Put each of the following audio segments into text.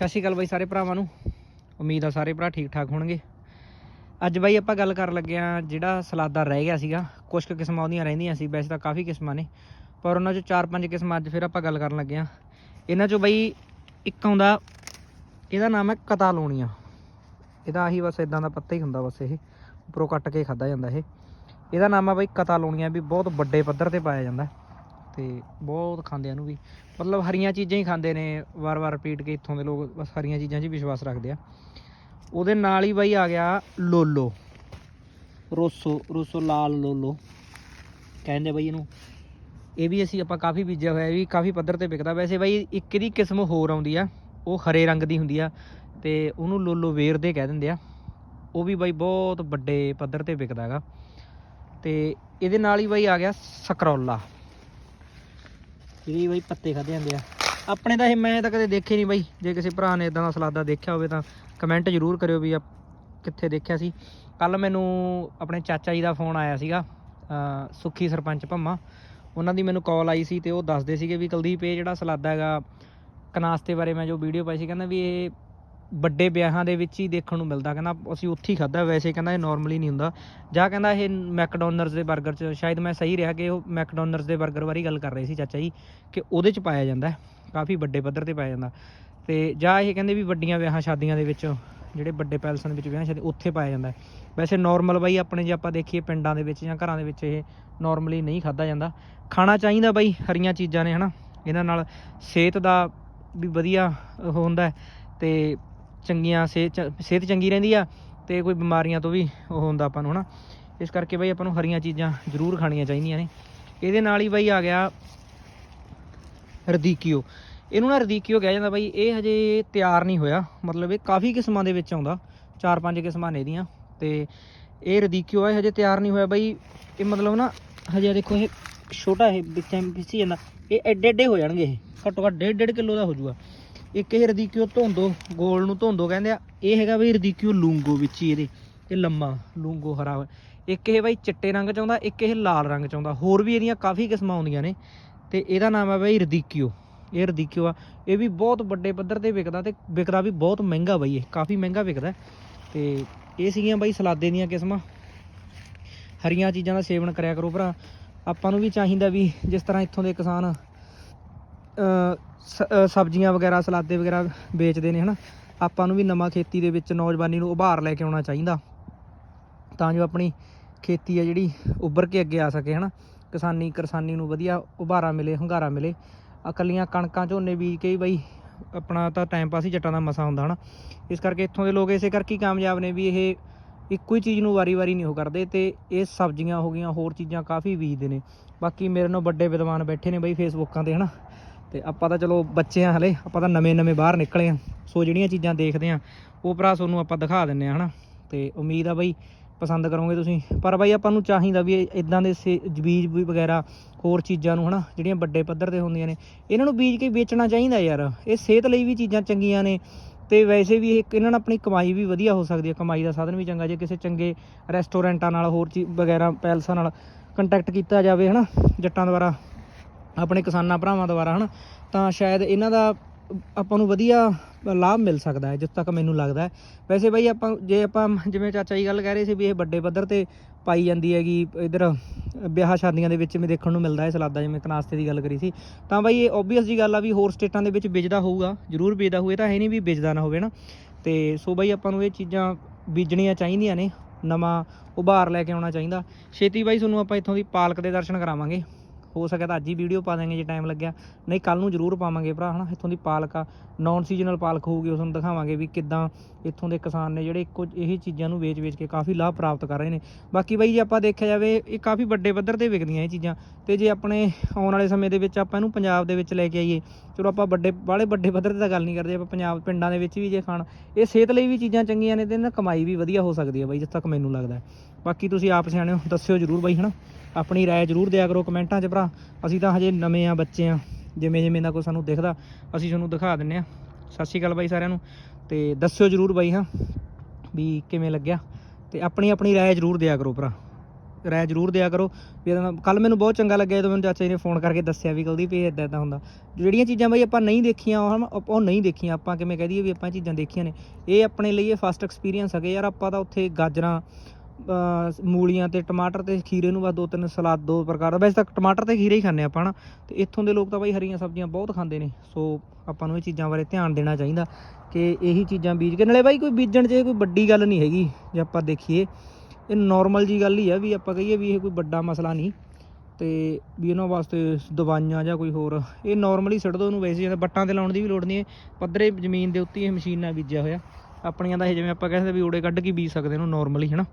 ਸਤਿ ਸ਼੍ਰੀ ਅਕਾਲ ਬਾਈ ਸਾਰੇ ਭਰਾਵਾਂ ਨੂੰ। ਉਮੀਦ ਆ ਸਾਰੇ ਭਰਾ ਠੀਕ ਠਾਕ ਹੋਣਗੇ। ਅੱਜ ਬਾਈ ਆਪਾਂ ਗੱਲ ਕਰਨ ਲੱਗੇ ਆ ਜਿਹੜਾ ਸਲਾਦਾ ਰਹਿ ਗਿਆ ਸੀਗਾ ਕੁਝ ਕੁ ਕਿਸਮਾਂ ਉਹਦੀਆਂ ਰਹਿੰਦੀਆਂ ਸੀ, ਵੈਸੇ ਤਾਂ ਕਾਫੀ ਕਿਸਮਾਂ ਨੇ, ਪਰ ਉਹਨਾਂ ਚੋਂ ਚਾਰ ਪੰਜ ਕਿਸਮਾਂ ਅੱਜ ਫਿਰ ਆਪਾਂ ਗੱਲ ਕਰਨ ਲੱਗੇ ਆ। ਇਹਨਾਂ ਚੋਂ ਬਾਈ ਇੱਕ ਆਉਂਦਾ, ਇਹਦਾ ਨਾਮ ਹੈ ਕਤਾਲੋਨੀਆ। ਇਹਦਾ ਆਹੀ ਬਸ ਇਦਾਂ ਦਾ ਪੱਤਾ ਹੀ ਹੁੰਦਾ ਬਸ ਇਹ, ਉੱਪਰੋਂ ਕੱਟ ਕੇ ਖਾਦਾ ਜਾਂਦਾ ਇਹ। ਇਹਦਾ ਨਾਮ ਆ ਬਾਈ ਕਤਾਲੋਨੀਆ ਵੀ ਬਹੁਤ ਵੱਡੇ ਪੱਧਰ ਤੇ ਪਾਇਆ ਜਾਂਦਾ। ਤੇ ਬਹੁਤ ਖਾਂਦੇ ਆ ਇਹਨੂੰ ਵੀ। ਮਤਲਬ ਹਰੀਆਂ ਚੀਜ਼ਾਂ ਹੀ ਖਾਂਦੇ ਨੇ ਵਾਰ-ਵਾਰ ਰਿਪੀਟ ਕੇ ਇੱਥੋਂ ਦੇ ਲੋਕ ਬਸ ਹਰੀਆਂ ਚੀਜ਼ਾਂ 'ਚ ਹੀ ਵਿਸ਼ਵਾਸ ਰੱਖਦੇ ਆ। ਉਹਦੇ ਨਾਲ ਹੀ ਬਾਈ ਆ ਗਿਆ ਲੋਲੋ। ਰੋਸੋ ਰੋਸੋ ਲਾਲ ਲੋਲੋ। ਕਹਿੰਦੇ ਬਾਈ ਇਹਨੂੰ। ਇਹ ਵੀ ਅਸੀਂ ਆਪਾਂ ਕਾਫੀ ਬੀਜਿਆ ਹੋਇਆ ਵੀ ਕਾਫੀ ਪੱਧਰ ਤੇ ਵਿਕਦਾ। ਵੈਸੇ ਬਾਈ ਇੱਕ ਇਹਦੀ ਕਿਸਮ ਹੋਰ ਆਉਂਦੀ ਆ ਉਹ ਹਰੇ ਰੰਗ ਦੀ ਹੁੰਦੀ ਆ ਤੇ ਉਹਨੂੰ ਲੋਲੋ ਵੇਰ ਦੇ ਕਹਿ ਦਿੰਦੇ ਆ। ਉਹ ਵੀ ਬਾਈ ਬਹੁਤ ਵੱਡੇ ਪੱਧਰ ਤੇ ਵਿਕਦਾ ਹੈਗਾ। ਤੇ ਇਹਦੇ ਨਾਲ ਹੀ ਬਾਈ ਆ ਗਿਆ ਸਕਰੋਲਾ। ਇਹਦੇ ਬਾਈ ਪੱਤੇ ਖਾਦੇ ਜਾਂਦੇ ਆ। ਆਪਣੇ ਤਾਂ ਇਹ ਮੈਂ ਤਾਂ ਕਦੇ ਦੇਖੇ ਨਹੀਂ ਬਾਈ। ਜੇ ਕਿਸੇ ਭਰਾ ਨੇ ਇਦਾਂ ਦਾ ਸਲਾਦਾ ਦੇਖਿਆ ਹੋਵੇ ਤਾਂ ਕਮੈਂਟ ਜ਼ਰੂਰ ਕਰਿਓ ਵੀ ਆ ਕਿੱਥੇ ਦੇਖਿਆ ਸੀ। ਕੱਲ ਮੈਨੂੰ ਆਪਣੇ ਚਾਚਾ ਜੀ ਦਾ ਫੋਨ ਆਇਆ ਸੀਗਾ, ਅਹ ਸੁੱਖੀ ਸਰਪੰਚ ਭੰਮਾ। ਉਹਨਾਂ ਦੀ ਮੈਨੂੰ ਕਾਲ ਆਈ ਸੀ ਤੇ ਉਹ ਦੱਸਦੇ ਸੀਗੇ ਵੀ ਕੁਲਦੀਪ, ਇਹ ਜਿਹੜਾ ਸਲਾਦਾ ਹੈਗਾ ਕਨਾਸਤੇ ਬਾਰੇ ਮੈਂ ਜੋ ਵੀਡੀਓ ਪਾਈ ਸੀ, ਕਹਿੰਦਾ ਵੀ ਇਹ ਵੱਡੇ ਵਿਆਹਾਂ ਦੇ ਵਿੱਚ ਹੀ ਦੇਖਣ ਨੂੰ ਮਿਲਦਾ, ਕਹਿੰਦਾ ਅਸੀਂ ਉੱਥੇ ਹੀ ਖਾਦਾ ਵੈਸੇ ਕਹਿੰਦਾ ਇਹ ਨਾਰਮਲੀ ਨਹੀਂ ਹੁੰਦਾ। ਜਾਂ ਕਹਿੰਦਾ ਇਹ ਮੈਕਡੋਨਲਡਸ ਦੇ 버ਗਰ 'ਚ, ਸ਼ਾਇਦ ਮੈਂ ਸਹੀ ਰਿਹਾ ਕਿ ਉਹ ਮੈਕਡੋਨਲਡਸ ਦੇ 버ਗਰ ਬਾਰੇ ਗੱਲ ਕਰ ਰਹੇ ਸੀ ਚਾਚਾ ਜੀ, ਕਿ ਉਹਦੇ 'ਚ ਪਾਇਆ ਜਾਂਦਾ ਕਾਫੀ ਵੱਡੇ ਪੱਧਰ ਤੇ ਪਾਇਆ ਜਾਂਦਾ। ਤੇ ਜਾਂ ਇਹ ਕਹਿੰਦੇ ਵੀ ਵੱਡੀਆਂ ਵਿਆਹਾਂ ਸ਼ਾਦੀਆਂ ਦੇ ਵਿੱਚ, ਜਿਹੜੇ ਵੱਡੇ ਪੈਲਸਾਂ ਦੇ ਵਿੱਚ ਵਿਆਹ ਸ਼ਾਦੀ ਉੱਥੇ ਪਾਇਆ ਜਾਂਦਾ ਵੈਸੇ ਨਾਰਮਲ ਬਾਈ ਆਪਣੇ ਜੇ ਆਪਾਂ ਦੇਖੀਏ ਪਿੰਡਾਂ ਦੇ ਵਿੱਚ ਜਾਂ ਘਰਾਂ ਦੇ ਵਿੱਚ ਇਹ ਨਾਰਮਲੀ ਨਹੀਂ ਖਾਦਾ ਜਾਂਦਾ। ਖਾਣਾ ਚਾਹੀਦਾ ਬਾਈ, ਹਰੀਆਂ ਚੀਜ਼ਾਂ ਨੇ, ਹਨਾ। ਇਹਨਾਂ ਨਾਲ ਸਿਹਤ ਦਾ ਵੀ ਵਧੀਆ ਹੁੰਦਾ ਹੈ ਤੇ ਚੰਗੀਆਂ ਸਿਹਤ ਚ- ਸਿਹਤ ਚੰਗੀ ਰਹਿੰਦੀ ਆ ਤੇ ਕੋਈ ਬਿਮਾਰੀਆਂ ਤੋਂ ਵੀ ਉਹ ਹੁੰਦਾ ਆਪਾਂ ਨੂੰ ਹਨਾ। ਇਸ ਕਰਕੇ ਬਾਈ ਆਪਾਂ ਨੂੰ ਹਰੀਆਂ ਚੀਜ਼ਾਂ ਜ਼ਰੂਰ ਖਾਣੀਆਂ ਚਾਹੀਦੀਆਂ ਨੇ। ਇਹਦੇ ਨਾਲ ਹੀ ਬਾਈ ਆ ਗਿਆ ਰਦੀਕੀਓ। ਇਹਨੂੰ ਨਾ ਰਦੀਕਿਓ ਕਿਹਾ ਜਾਂਦਾ ਬਾਈ, ਇਹ ਹਜੇ ਤਿਆਰ ਨਹੀਂ ਹੋਇਆ। ਮਤਲਬ ਇਹ ਕਾਫੀ ਕਿਸਮਾਂ ਦੇ ਵਿੱਚ ਆਉਂਦਾ, ਚਾਰ ਪੰਜ ਕਿਸਮਾਂ ਨੇ ਇਹਦੀਆਂ। ਤੇ ਇਹ ਰਦੀਕੀਓ ਹੈ ਹਜੇ ਤਿਆਰ ਨਹੀਂ ਹੋਇਆ ਬਾਈ। ਇਹ ਮਤਲਬ ਨਾ ਹਜੇ ਦੇਖੋ, ਇਹ ਛੋਟਾ ਇਹ ਵਿੱਚਾਂ ਪਿੱਛੇ ਜਾਂਦਾ। ਇਹ ਐਡੇ ਐਡੇ ਹੋ ਜਾਣਗੇ ਇਹ। ਘੱਟੋ ਘੱਟ ਡੇਢ ਡੇਢ ਕਿਲੋ ਦਾ ਹੋ ਜਾਊਗਾ। ਇੱਕ ਇਹ ਰਦੀਕਿਓ ਧੋਂਦੋ, ਗੋਲ ਨੂੰ ਧੋਂਦੋ ਕਹਿੰਦੇ ਆ। ਇਹ ਹੈਗਾ ਬਈ ਰਦੀਕਿਓ ਲੂੰਗੋ ਵਿੱਚ ਹੀ ਇਹਦੇ, ਇਹ ਲੰਮਾ, ਲੂੰਗੋ ਹਰਾ ਹੋਇਆ। ਇੱਕ ਇਹ ਬਾਈ ਚਿੱਟੇ ਰੰਗ ਚ ਆਉਂਦਾ, ਇੱਕ ਇਹ ਲਾਲ ਰੰਗ ਚ ਆਉਂਦਾ। ਹੋਰ ਵੀ ਇਹਦੀਆਂ ਕਾਫੀ ਕਿਸਮਾਂ ਆਉਂਦੀਆਂ ਨੇ ਤੇ ਇਹਦਾ ਨਾਮ ਹੈ ਬਾਈ ਰਦੀਕਿਓ। ਇਹ ਰਦੀਕਿਓ ਆ। ਇਹ ਵੀ ਬਹੁਤ ਵੱਡੇ ਪੱਧਰ ਤੇ ਵਿਕਦਾ ਤੇ ਵਿਕਦਾ ਵੀ ਬਹੁਤ ਮਹਿੰਗਾ ਬਾਈ ਇਹ, ਕਾਫੀ ਮਹਿੰਗਾ ਵਿਕਦਾ ਤੇ ਇਹ ਸੀਗੀਆਂ ਬਾਈ ਸਲਾਦੇ ਦੀਆਂ ਕਿਸਮਾਂ। ਹਰੀਆਂ ਚੀਜ਼ਾਂ ਦਾ ਸੇਵਨ ਕਰਿਆ ਕਰੋ ਭਰਾ। ਆਪਾਂ ਨੂੰ ਵੀ ਚਾਹੀਦਾ ਵੀ ਜਿਸ ਤਰ੍ਹਾਂ ਇੱਥੋਂ ਦੇ ਕਿਸਾਨ ਸਬਜ਼ੀਆਂ ਵਗੈਰਾ, ਸਲਾਦੇ ਵਗੈਰਾ ਵੇਚਦੇ ਨੇ, ਹਨਾ? ਆਪਾਂ ਨੂੰ ਵੀ ਨਵਾਂ ਖੇਤੀ ਦੇ ਵਿੱਚ ਨੌਜਵਾਨੀ ਨੂੰ ਉਭਾਰ ਲੈ ਕੇ ਆਉਣਾ ਚਾਹੀਦਾ। ਤਾਂ ਜੋ ਆਪਣੀ ਖੇਤੀ ਆ ਜਿਹੜੀ ਉੱਭਰ ਕੇ ਅੱਗੇ ਆ ਸਕੇ, ਹਨਾ? ਕਿਸਾਨੀ ਕਿਸਾਨੀ ਨੂੰ ਵਧੀਆ ਉਭਾਰਾ ਮਿਲੇ, ਹੰਗਾਰਾ ਮਿਲੇ। ਇਕੱਲੀਆਂ ਕਣਕਾਂ, ਝੋਨੇ ਬੀਜ ਕੇ ਬਈ ਆਪਣਾ ਤਾਂ ਟਾਈਮ ਪਾਸ ਹੀ ਜੱਟਾਂ ਦਾ ਮਸਾ ਹੁੰਦਾ, ਹਨਾ? ਇਸ ਕਰਕੇ ਇੱਥੋਂ ਦੇ ਲੋਕ ਇਸੇ ਕਰਕੇ ਹੀ ਕਾਮਯਾਬ ਨੇ ਵੀ ਇਹ ਇੱਕੋ ਹੀ ਚੀਜ਼ ਨੂੰ ਵਾਰੀ-ਵਾਰੀ ਨਹੀਂ ਉਹ ਕਰਦੇ ਤੇ ਇਹ ਸਬਜ਼ੀਆਂ ਹੋ ਗਈਆਂ, ਹੋਰ ਚੀਜ਼ਾਂ ਕਾਫੀ ਬੀਜਦੇ ਨੇ। ਬਾਕੀ ਮੇਰੇ ਨਾਲ ਵੱਡੇ ਵਿਦਵਾਨ ਬੈਠੇ ਨੇ ਬਈ ਫੇਸਬੁੱਕਾਂ ਤੇ, ਹਨਾ? ਤੇ ਆਪਾਂ ਤਾਂ ਚਲੋ ਬੱਚੇ ਆ ਹਲੇ, ਆਪਾਂ ਤਾਂ ਨਵੇਂ-ਨਵੇਂ ਬਾਹਰ ਨਿਕਲੇ ਆ। ਸੋ ਜਿਹੜੀਆਂ ਚੀਜ਼ਾਂ ਦੇਖਦੇ ਆ, ਉਹ ਭਰਾ ਤੁਹਾਨੂੰ ਆਪਾਂ ਦਿਖਾ ਦਿੰਨੇ ਆ, ਹਨਾ? ਤੇ ਉਮੀਦ ਆ ਬਈ ਪਸੰਦ ਕਰੋਗੇ ਤੁਸੀਂ। ਪਰ ਬਾਈ ਆਪਾਂ ਨੂੰ ਚਾਹੀਦਾ ਵੀ ਇਦਾਂ ਦੇ ਸੇ- ਬੀਜ ਵੀ ਵਗੈਰਾ, ਹੋਰ ਚੀਜ਼ਾਂ ਨੂੰ, ਹਨਾ? ਜਿਹੜੀਆਂ ਵੱਡੇ ਪੱਧਰ ਤੇ ਹੁੰਦੀਆਂ ਨੇ। ਇਹਨਾਂ ਨੂੰ ਬੀਜ ਕੇ ਵੇਚਣਾ ਚਾਹੀਦਾ ਯਾਰ। ਇਹ ਸਿਹਤ ਲਈ ਵੀ ਚੀਜ਼ਾਂ ਚੰਗੀਆਂ ਨੇ। ਤੇ ਵੈਸੇ ਵੀ ਇਹ ਇਹਨਾਂ ਨਾਲ ਆਪਣੀ ਕਮਾਈ ਵੀ ਵਧੀਆ ਹੋ ਸਕਦੀ ਹੈ ਕਮਾਈ ਦਾ ਸਾਧਨ ਵੀ ਚੰਗਾ, ਜੇ ਕਿਸੇ ਚੰਗੇ ਰੈਸਟੋਰੈਂਟਾਂ ਨਾਲ, ਹੋਰ ਚੀਜ਼ ਵਗੈਰਾ ਪੈਲਸਾਂ ਨਾਲ ਕੰਟੈਕਟ ਕੀਤਾ ਜਾਵੇ, ਹਨਾ? ਜੱਟਾਂ ਦੁਆਰਾ। ਆਪਣੇ ਕਿਸਾਨਾਂ ਭਰਾਵਾਂ ਦੁਆਰਾ, ਹਨਾ? ਤਾਂ ਸ਼ਾਇਦ ਇਹਨਾਂ ਦਾ ਆਪਾਂ ਨੂੰ ਵਧੀਆ ਲਾਭ ਮਿਲ ਸਕਦਾ ਹੈ ਜਿੱਥੇ ਤੱਕ ਮੈਨੂੰ ਲੱਗਦਾ ਹੈ। ਵੈਸੇ ਬਾਈ ਆਪਾਂ, ਜੇ ਆਪਾਂ ਜਿਵੇਂ ਚਾਚਾ ਜੀ ਗੱਲ ਕਹਿ ਰਹੇ ਸੀ ਵੀ ਇਹ ਵੱਡੇ ਪੱਧਰ ਤੇ ਪਾਈ ਜਾਂਦੀ ਹੈਗੀ, ਇਧਰ ਵਿਆਹ ਸ਼ਾਦੀਆਂ ਦੇ ਵਿੱਚ ਵੀ ਦੇਖਣ ਨੂੰ ਮਿਲਦਾ ਹੈ, ਸਲਾਦਾ ਜਿਵੇਂ ਕਨਾਸਤੇ ਦੀ ਗੱਲ ਕਰੀ ਸੀ, ਤਾਂ ਬਾਈ ਇਹ ਓਬਵੀਅਸ ਜੀ ਗੱਲ ਆ ਵੀ ਹੋਰ ਸਟੇਟਾਂ ਦੇ ਵਿੱਚ ਵਿਜਦਾ ਹੋਊਗਾ, ਜ਼ਰੂਰ ਵਿਜਦਾ ਹੋਵੇ ਤਾਂ ਹੈ ਨਹੀਂ ਵੀ ਵਿਜਦਾ ਨਾ ਹੋਵੇ ਨਾ ਤੇ ਸੋ ਬਾਈ ਆਪਾਂ ਨੂੰ ਇਹ ਚੀਜ਼ਾਂ ਬੀਜਣੀਆਂ ਚਾਹੀਦੀਆਂ ਨੇ, ਨਵਾਂ ਉਭਾਰ ਲੈ ਕੇ ਆਉਣਾ ਚਾਹੀਦਾ। ਛੇਤੀ ਬਾਈ ਤੁਹਾਨੂੰ ਆਪਾਂ ਇੱਥੋਂ ਦੀ ਪਾਲਕ ਦੇ ਦਰਸ਼ਨ ਕਰਾਵਾਂਗੇ। ਹੋ ਸਕਿਆ ਤਾਂ ਅੱਜ ਹੀ ਵੀਡੀਓ ਪਾ ਦਾਂਗੇ ਜੇ ਟਾਈਮ ਲੱਗਿਆ। ਨਹੀਂ ਕੱਲ ਨੂੰ ਜ਼ਰੂਰ ਪਾਵਾਂਗੇ ਭਰਾ, ਹਨਾ? ਇੱਥੋਂ ਦੀ ਪਾਲਕ ਆ। ਨਾਨ ਸੀਜ਼ਨਲ ਪਾਲਕ ਹੋਊਗੀ ਉਸ ਨੂੰ ਦਿਖਾਵਾਂਗੇ ਵੀ ਕਿੱਦਾਂ ਇੱਥੋਂ ਦੇ ਕਿਸਾਨ ਨੇ ਜਿਹੜੇ ਇੱਕੋ ਇਹ ਚੀਜ਼ਾਂ ਨੂੰ ਵੇਚ-ਵੇਚ ਕੇ ਕਾਫੀ ਲਾਭ ਪ੍ਰਾਪਤ ਕਰ ਰਹੇ ਨੇ। ਬਾਕੀ ਬਾਈ, ਜੇ ਆਪਾਂ ਦੇਖਿਆ ਜਾਵੇ, ਇਹ ਕਾਫੀ ਵੱਡੇ ਪੱਧਰ ਤੇ ਵਿਕਦੀਆਂ ਇਹ ਚੀਜ਼ਾਂ। ਤੇ ਜੇ ਆਪਣੇ ਆਉਣ ਵਾਲੇ ਸਮੇਂ ਦੇ ਵਿੱਚ ਆਪਾਂ ਇਹਨੂੰ ਪੰਜਾਬ ਦੇ ਵਿੱਚ ਲੈ ਕੇ ਆਈਏ, ਚਲੋ ਆਪਾਂ ਵੱਡੇ ਬਾਹਲੇ ਵੱਡੇ ਪੱਧਰ ਤੇ ਤਾਂ ਗੱਲ ਨਹੀਂ ਕਰਦੇ, ਆਪਾਂ ਪੰਜਾਬ ਪਿੰਡਾਂ ਦੇ ਵਿੱਚ ਵੀ ਜੇ ਖਾਣ, ਇਹ ਸਿਹਤ ਲਈ ਵੀ ਚੀਜ਼ਾਂ ਚੰਗੀਆਂ ਨੇ ਤੇ ਇਹਨਾਂ ਕਮਾਈ ਵੀ ਵਧੀਆ ਹੋ ਸਕਦੀ ਹੈ ਬਾਈ, ਜਿੱਥੇ ਤੱਕ ਮੈਨੂੰ ਲੱਗਦਾ। ਬਾਕੀ ਤੁਸੀਂ ਆਪ ਸਿਆਣੇ ਹੋ, ਦੱਸਿਓ ਜਰੂਰ ਬਾਈ, ਹਨਾ? ਆਪਣੀ رائے ਜਰੂਰ ਦਿਆ ਕਰੋ ਕਮੈਂਟਾਂ 'ਚ ਭਰਾ ਅਸੀਂ ਤਾਂ ਹਜੇ ਨਵੇਂ ਆ ਬੱਚੇ ਆ ਜਿਵੇਂ ਜਿਵੇਂ ਦਾ ਕੋਈ ਸਾਨੂੰ ਦਿਖਦਾ ਅਸੀਂ ਤੁਹਾਨੂੰ ਦਿਖਾ ਦਿੰਨੇ ਆ ਸਤਿ ਸ਼੍ਰੀ ਅਕਾਲ ਬਾਈ ਸਾਰਿਆਂ ਨੂੰ ਤੇ ਦੱਸਿਓ ਜਰੂਰ ਬਾਈ ਹਾਂ ਵੀ ਕਿਵੇਂ ਲੱਗਿਆ ਤੇ ਆਪਣੀ ਆਪਣੀ رائے ਜਰੂਰ ਦਿਆ ਕਰੋ ਭਰਾ ਰਾਏ ਜ਼ਰੂਰ ਦਿਆ ਕਰੋ ਵੀ ਇਹਦਾ ਕੱਲ ਮੈਨੂੰ ਬਹੁਤ ਚੰਗਾ ਲੱਗਿਆ ਜਦੋਂ ਮੈਨੂੰ ਚਾਚਾ ਜੀ ਨੇ ਫੋਨ ਕਰਕੇ ਦੱਸਿਆ ਵੀ ਕੁਲਦੀਪ ਇਹ ਇਦਾਂ ਇਦਾਂ ਹੁੰਦਾ ਜਿਹੜੀਆਂ ਚੀਜ਼ਾਂ ਬਾਈ ਆਪਾਂ ਨਹੀਂ ਦੇਖੀਆਂ ਉਹ ਹਮ- ਆਪਾਂ ਉਹ ਨਹੀਂ ਦੇਖੀਆਂ ਆਪਾਂ ਕਿਵੇਂ ਕਹਿ ਦਈਏ ਵੀ ਆਪਾਂ ਇਹ ਚੀਜ਼ਾਂ ਦੇਖੀਆਂ ਨੇ ਇਹ ਆਪਣੇ ਲਈ ਇਹ ਫਸਟ ਐਕਸਪੀਰੀਅੰਸ ਹੈਗੇ ਯਾਰ ਆਪਾਂ ਤਾਂ ਉੱਥੇ ਗਾਜਰਾਂ ਅਹ ਮੂਲੀਆਂ ਤੇ ਟਮਾਟਰ ਤੇ ਖੀਰੇ ਨੂੰ ਬਸ ਦੋ ਤਿੰਨ ਸਲਾਦ, ਦੋ ਪ੍ਰਕਾਰ ਦਾ। ਵੈਸੇ ਤਾਂ ਟਮਾਟਰ ਤੇ ਖੀਰੇ ਹੀ ਖਾਂਦੇ ਆਪਾਂ ਨਾ। ਤੇ ਇੱਥੋਂ ਦੇ ਲੋਕ ਤਾਂ ਬਾਈ ਹਰੀਆਂ ਸਬਜ਼ੀਆਂ ਬਹੁਤ ਖਾਂਦੇ ਨੇ। ਸੋ ਆਪਾਂ ਨੂੰ ਇਹ ਚੀਜ਼ਾਂ ਬਾਰੇ ਧਿਆਨ ਦੇਣਾ ਚਾਹੀਦਾ ਕਿ ਇਹੀ ਚੀਜ਼ਾਂ ਬੀਜ ਕੇ, ਨਾਲੇ ਬਾਈ ਕੋਈ ਬੀਜਣ 'ਚ ਇਹ ਕੋਈ ਵੱਡੀ ਗੱਲ ਨਹੀਂ ਹੈਗੀ, ਜੇ ਆਪਾਂ ਦੇਖੀਏ। ਇਹ ਨਾਰਮਲ ਜੀ ਗੱਲ ਹੀ ਆ ਵੀ ਆਪਾਂ ਕਹੀਏ ਵੀ ਇਹ ਕੋਈ ਵੱਡਾ ਮਸਲਾ ਨਹੀਂ। ਤੇ ਵੀ ਇਹਨਾਂ ਵਾਸਤੇ ਦਵਾਈਆਂ ਜਾਂ ਕੋਈ ਹੋਰ, ਇਹ ਨਾਰਮਲੀ ਸਿੱਟ ਦੋ ਉਹਨੂੰ ਵੈਸੇ ਜ਼ਿਆਦਾ ਬੱਟਾਂ ਤੇ ਲਾਉਣ ਦੀ ਵੀ ਲੋੜ ਨਹੀਂ ਹੈ। ਪੱਧਰੇ ਜ਼ਮੀਨ ਦੇ ਉੱਤੇ ਹੀ ਇਹ ਮਸ਼ੀਨ ਨਾਲ ਬੀਜਿਆ ਹੋਇਆ। ਆਪਣੀਆਂ ਦਾ ਇਹ ਜਿਵੇਂ ਆਪਾਂ ਕਹਿੰਦੇ ਵੀ ਓੜੇ ਕੱਢ ਕੇ ਬੀਜ ਸਕਦੇ ਇਹਨੂੰ ਨਾਰਮਲੀ ਹਨਾ।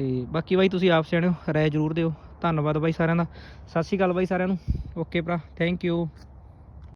ਤੇ ਬਾਕੀ ਬਾਈ ਤੁਸੀਂ ਆਪ ਸਿਆਣਿਓ ਰਾਏ ਜ਼ਰੂਰ ਦਿਓ। ਧੰਨਵਾਦ ਬਾਈ ਸਾਰਿਆਂ ਦਾ। ਸਤਿ ਸ਼੍ਰੀ ਅਕਾਲ ਬਾਈ ਸਾਰਿਆਂ ਨੂੰ। ਓਕੇ ਭਰਾ ਥੈਂਕ ਯੂ